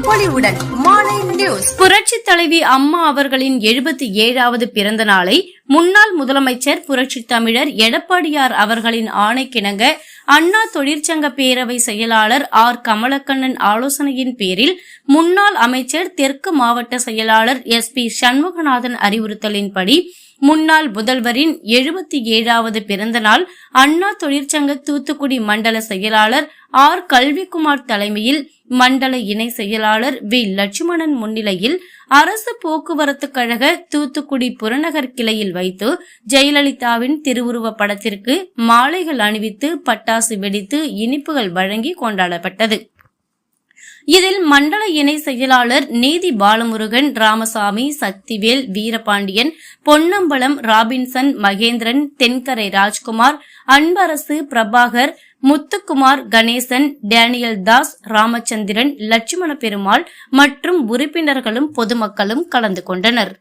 பொலிவுடன் மாலை நியூஸ். புரட்சி தலைவி அம்மா அவர்களின் எழுபத்தி ஏழாவது பிறந்த நாளை முன்னாள் முதலமைச்சர் புரட்சி தமிழர் எடப்பாடியார் அவர்களின் ஆணைக்கிணங்க அண்ணா தொழிற்சங்க பேரவை செயலாளர் ஆர். கமலக்கண்ணன் ஆலோசனையின் பேரில் முன்னாள் அமைச்சர் தெற்கு மாவட்ட செயலாளர் எஸ். பி. சண்முகநாதன் அறிவுறுத்தலின்படி முன்னாள் முதல்வரின் எழுபத்தி ஏழாவது பிறந்த நாள் அண்ணா தொழிற்சங்க தூத்துக்குடி மண்டல செயலாளர் ஆர் கல்விக்குமார் தலைமையில் மண்டல இணை செயலாளர் வி லட்சுமணன் முன்னிலையில் அரசு போக்குவரத்து கழக தூத்துக்குடி புறநகர் கிளையில் வைத்து ஜெயலலிதாவின் திருவுருவ படத்திற்கு மாலைகள் அணிவித்து பட்டாசு வெடித்து இனிப்புகள் வழங்கி கொண்டாடப்பட்டது. இதில் மண்டல இணை செயலாளர் நீதி பாலமுருகன் ராமசாமி சக்திவேல் வீரபாண்டியன் பொன்னம்பலம் ராபின்சன் மகேந்திரன் தென்கரை ராஜ்குமார் அன்பரசு பிரபாகர் முத்துக்குமார் கணேசன் டேனியல் தாஸ் ராமச்சந்திரன் லட்சுமண பெருமாள் மற்றும் உறுப்பினர்களும் பொதுமக்களும் கலந்து கொண்டனர்.